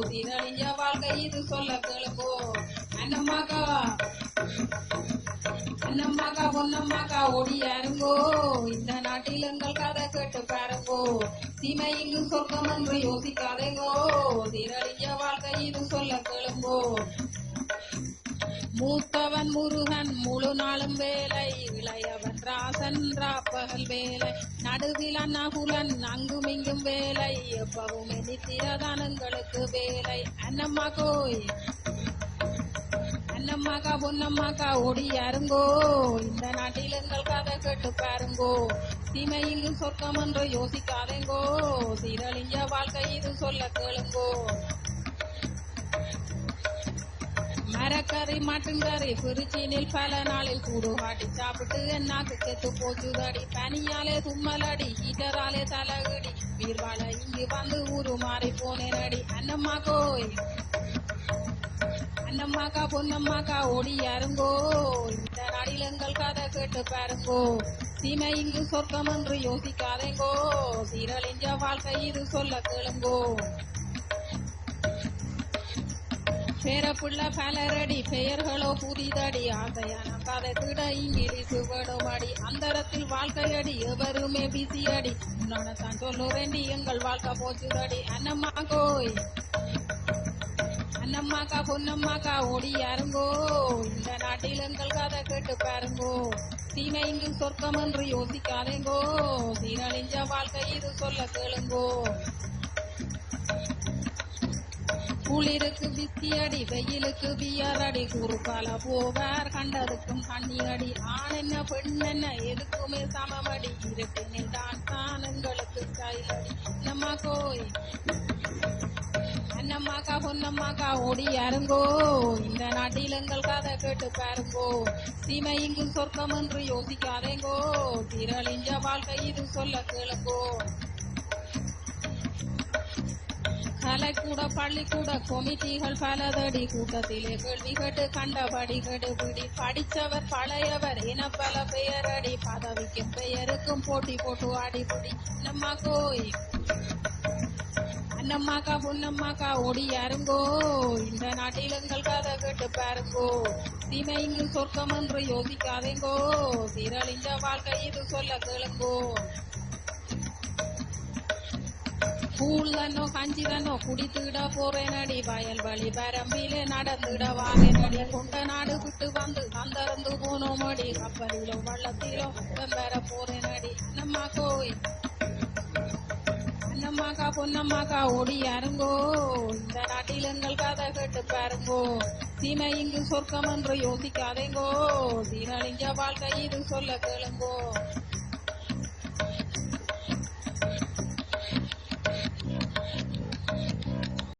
சீரழிஞ்ச வாழ்க்கை இது சொல்ல கேளுப்போ அண்ணம்மாக்கா. அண்ணம்மாக்கா பொன்னம்மாக்கா ஒடியாருங்கோ. இந்த நாட்டில் எங்கள் கதை கேட்டு பாருங்கோ. தீமை இங்கு சொர்க்கம் என்று யோசிக்காதேங்கோ. சீரழிஞ்ச வாழ்க்கை இது சொல்ல கேளுங்கோ. மூத்தவன் முருகன் முழு நாளும் வேலை. இளையவன் ராசன் ராப்பகல் வேலை. நடுவில் அண்ணகுலன் அங்கும் இங்கும் வேலை. எப்பவும் நித்திரதானங்களுக்கு வேலை. அண்ணம்மா கோய். அண்ணம்மாக்கா பொன்னம்மாக்கா ஓடியாருங்கோ இந்த நாட்டில் எங்கள் கதை கேட்டு பாருங்கோ. தீமையிலும் சொர்க்கம் என்று யோசிக்காதேங்கோ. சீரழிஞ்ச வாழ்க்கை இது சொல்ல கேளுங்கோ. மரக்கறி மட்டுங்கறி பிரிச்சினில் பல நாளில் கூடு காட்டி சாப்பிட்டு என்னாக்கு செத்து போச்சுதடி. பனியாலே தும்மலடி ஹீட்டராலே தலகடி வீர்வாழ இங்கு வந்து ஊரு மாறி போனேனடி. அண்ணம்மா கோய் அண்ணம்மாக்கா பொன்னம்மாக்கா ஓடி யாருங்கோ இந்த நாடில் எங்கள் கதை கேட்டு பாருங்கோ. சீமை இங்கு சொர்க்கம் என்று யோசிக்காதேங்கோ. சீரழிஞ்ச வாழ்க்கை இது சொல்ல கேளுங்கோ. பேரப்புள்ள பலரடி பெயர்களோ புதிதடி. ஆசையான கதை திட இங்கிலீஷு வேணுமடி அந்தரத்தில் வாழ்க்கையடி எவருமே பிசியடி தான் சொல்லுறேண்டி எங்கள் வாழ்க்கை போச்சுதடி. அண்ணம்மா கோய். அண்ணம்மாக்கா பொன்னம்மாக்கா ஓடி யாருங்கோ இந்த நாட்டில் எங்கள் கதை கேட்டு பாருங்கோ. தீமை இங்கு சொர்க்கம் என்று யோசிக்காதேங்கோ. சீரழிஞ்ச வாழ்க்கை இது சொல்ல கேளுங்கோ. குளிருக்கு பிஸ்கியடி வெயிலுக்கு பியரடி குறுக்கால போவார் கண்டதுக்கும் கண்ணி அடி ஆண் என்ன பெண் என்ன எதுக்குமே சமமடி. இருப்பினில் தான் தானங்களுக்கு கைலடி நம்ம கோய். அண்ணம்மாக்கா பொன்னம்மாக்கா ஓடி யாருங்கோ இந்த நாட்டில் எங்கள் கதை கேட்டு பாருங்கோ. சீமை இங்கும் சொர்க்கம் என்று யோசிக்காதேங்கோ. திரளிஞ்ச வாழ்க்கை இது சொல்ல கேளுங்கோ. கலைக்கூட பள்ளிக்கூட கொமிட்டிகள் பலதடி கூட்டத்திலே கேள்வி கேட்டு கண்டபடி கெடுபிடி படித்தவர் பழையவர் என பல பெயரடி. பதவிக்கும் பெயருக்கும் போட்டி போட்டு அடிபடி. நம்ம கோய். அண்ணம்மாக்கா பொன்னம்மாக்கா ஓடி யாருங்கோ இந்த நாட்டில் எங்கள் கதை கேட்டு பாருங்கோ. தீமை இங்கு சொர்க்கம் என்று யோசிக்காதேங்கோ சீரழிஞ்ச வாழ்க்கை இது சொல்ல கேளுங்கோ. கூழ்தனோ கஞ்சிதனோ குடித்துட போறேனடி வயல் வழி பரம்பிலே நடந்துட வாரேனடி கொண்ட நாடு விட்டு வந்து வந்தறந்து போனோமடி கப்பலிலோ வள்ளத்திலோ வெம்பர போறேனடி அண்ணம்மா கோய் அண்ணம்மாக்கா பொன்னம்மாக்கா ஓடி அருங்கோ இந்த நாட்டில் எங்கள் கதை கேட்டு பாருங்கோ சீமை இங்கு சொர்க்கம் என்று யோசிக்காதேங்கோ சீரழிஞ்ச வாழ்க்கை இது சொல்ல கேளுங்கோ